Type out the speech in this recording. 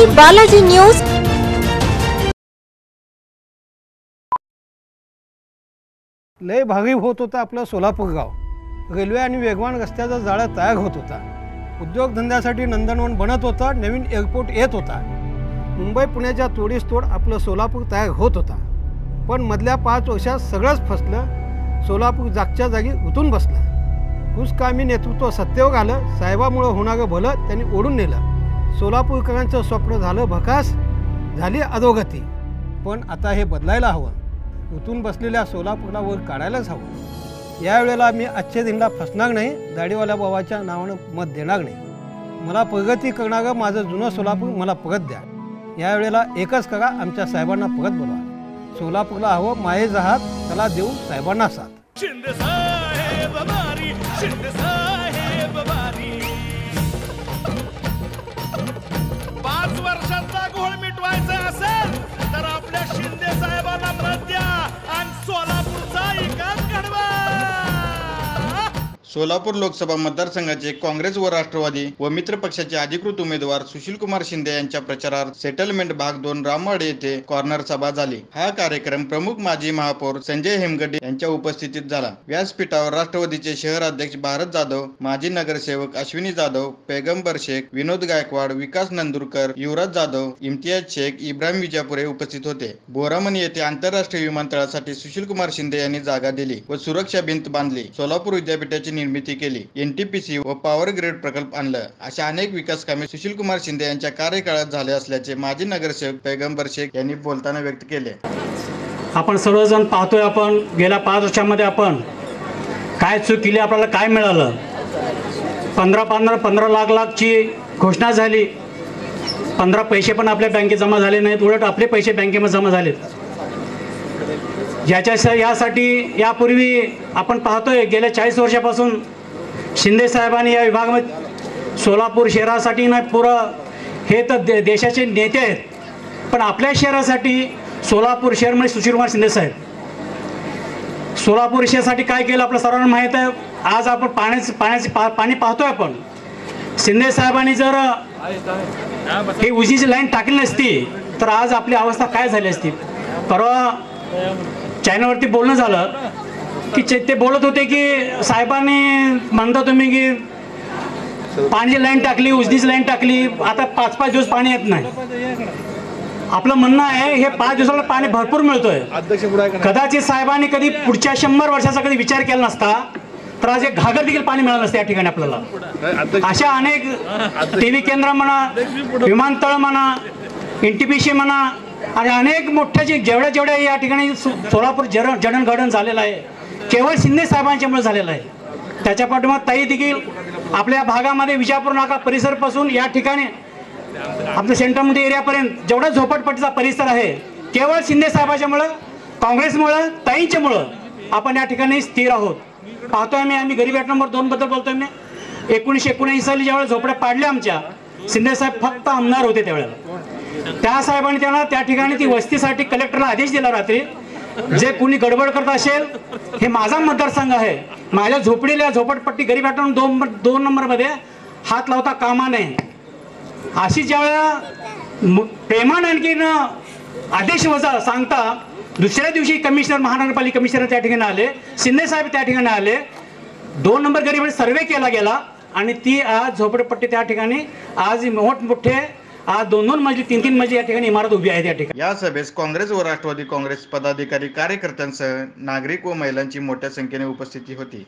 दी Balaji news. लय भागी होत होता आपलं सोलापूर गाव. रेल्वे आणि वेगवान रस्त्याचा जाळा तयार होत होता. उद्योगधंद्यासाठी नंदनवन बनत होता नवीन एअरपोर्ट येत होता. मुंबई पुण्याच्या तोडीस तोड आपलं सोलापूर तयार होत होता. पण मधल्या पाच वर्षात सगळंच फसलं सोलापूर जागच्या जागी उतून बसलं. कुसकामी नेतृत्व सत्तेवर आलं साहेबामुळं होणारं भलं त्यांनी ओढून नेलं. सोलापूरकरांचं स्वप्न झालं भकास झाली अधोगती. पण आता हे बदलायला हवं. उतून बसलेल्या सोलापूरला वर काढायलाच हवं. यावेळेला मी आजच्या दिनला फसणार नाही दाढीवाल्या बाबाच्या नावानं मत देणार नाही. मला प्रगती करणारं माझं जुनं सोलापूर मला परत द्या. यावेळेला एकच करा आमच्या साहेबांना परत बोलवा. सोलापूरला हवं माये जहात त्याला देऊ साहेबांना साथ. शिंदे साहेब बारी शिंदे साहेब बारी. सोलापूर लोकसभा मतदारसंघाचे काँग्रेस व राष्ट्रवादी व मित्र पक्षाचे अधिकृत उमेदवार सुशीलकुमार शिंदे यांच्या प्रचारात सेटलमेंट भाग दोन रामवाडे येथे कॉर्नर सभा झाली. हा कार्यक्रम प्रमुख माजी महापौर संजय हेमगडे यांच्या उपस्थितीत झाला. व्यासपीठावर राष्ट्रवादीचे शहर अध्यक्ष भारत जाधव माजी नगरसेवक अश्विनी जाधव पैगंबर शेख विनोद गायकवाड विकास नंदुरकर युवराज जाधव इम्तियाज शेख इब्राहिम विजापुरे उपस्थित होते. बोरामणी येथे आंतरराष्ट्रीय विमानतळासाठी सुशीलकुमार शिंदे यांनी जागा दिली व सुरक्षा भिंत बांधली. सोलापूर विद्यापीठाची निर्मिती केली. एनटीपीसी व पॉवर ग्रेड प्रकल्प आणलं. अशा अनेक विकास कामे सुशीलकुमार शिंदे यांच्या कार्यकाळात झाले असल्याचे माजी नगरसेवक पैगंबर शेख यांनी बोलताना व्यक्त केले. आपण सर्वजण पाहतोय आपण. गेल्या पाच वर्षामध्ये आपण काय चूक केली आपल्याला काय मिळालं? पंधरा पंधरा पंधरा लाख लाखची घोषणा झाली. पंधरा पैसे पण आपल्या बँकेत जमा झाले नाहीत. उलट आपले पैसे बँकेमध्ये जमा झालेत. याच्या यासाठी यापूर्वी आपण पाहतोय गेल्या चाळीस वर्षापासून शिंदे साहेबांनी या विभागामध्ये सोलापूर शहरासाठी नाही पुरं हे तर दे देशाचे नेते आहेत. पण आपल्या शहरासाठी सोलापूर शहरमध्ये म्हणजे सुशीलकुमार शिंदे साहेब. सोलापूर शहरासाठी काय केलं आपलं सर्वांना माहीत आहे. आज आपण पाण्याचं पाण्याचे पा पाणी पाहतोय आपण. शिंदे साहेबांनी जर ही उजीची लाईन टाकली नसती तर आज आपली अवस्था काय झाली असती? परवा चॅनलवरती बोलणं झालं की ते बोलत होते की साहेबांनी म्हणता तुम्ही की पाण्याची लाईन टाकली उजनीची लाईन टाकली आता पाच पाच दिवस पाणी येत नाही. आपलं म्हणणं आहे हे पाच दिवसाला पाणी भरपूर मिळतोय. कदाचित साहेबांनी कधी पुढच्या शंभर वर्षाचा कधी विचार केला नसता तर आज एक घागर देखील पाणी मिळालं नसतं या ठिकाणी आपल्याला. अशा अनेक टीव्ही केंद्र म्हणा विमानतळ म्हणा एनटीपीसी म्हणा आणि अनेक मोठ्या जे जेवढ्या जेवढ्या या ठिकाणी सोलापूर जरण जडणघडण झालेलं आहे केवळ शिंदे साहेबांच्यामुळे झालेलं आहे. त्याच्या पाठोपाठ ताई देखील आपल्या भागामध्ये विजापूर नाका परिसरपासून या ठिकाणी आपल्या सेंटरमध्ये एरियापर्यंत जेवढा झोपटपट्टीचा परिसर आहे केवळ शिंदे साहेबाच्यामुळं काँग्रेसमुळं ताईंच्यामुळं आपण या ठिकाणी स्थिर आहोत. पाहतोय मी आम्ही गरीब नंबर दोन बद्दल बोलतोय मी. एकोणीसशे एकोणऐंशी साली ज्यावेळेला झोपड्या पाडल्या आमच्या शिंदे साहेब फक्त आमदार होते त्यावेळेला. त्या साहेबांनी त्यांना त्या ठिकाणी ती वस्तीसाठी कलेक्टरला आदेश दिला रात्री. जे कुणी गडबड करत असेल हे माझा मतदारसंघ आहे. माझ्या झोपडीला झोपडपट्टी गरीब दोन दोन नंबरमध्ये हात लावता कामा नये. अशी ज्यावेळेला प्रेमान आणखीन आदेश वजा सांगता दुसऱ्या दिवशी कमिशनर महानगरपालिका कमिशनर त्या ठिकाणी आले शिंदे साहेब त्या ठिकाणी आले. दोन नंबर गरीब सर्वे केला गेला आणि ती आज झोपडपट्टी त्या ठिकाणी आज मोठमोठे आज दोन दोन मजली तीन तीन मजली या ठिकाणी इमारत उभी आहे त्या ठिकाणी. या सभेस काँग्रेस व राष्ट्रवादी काँग्रेस पदाधिकारी कार्यकर्त्यांसह नागरिक व महिलांची मोठ्या संख्येने उपस्थिती होती.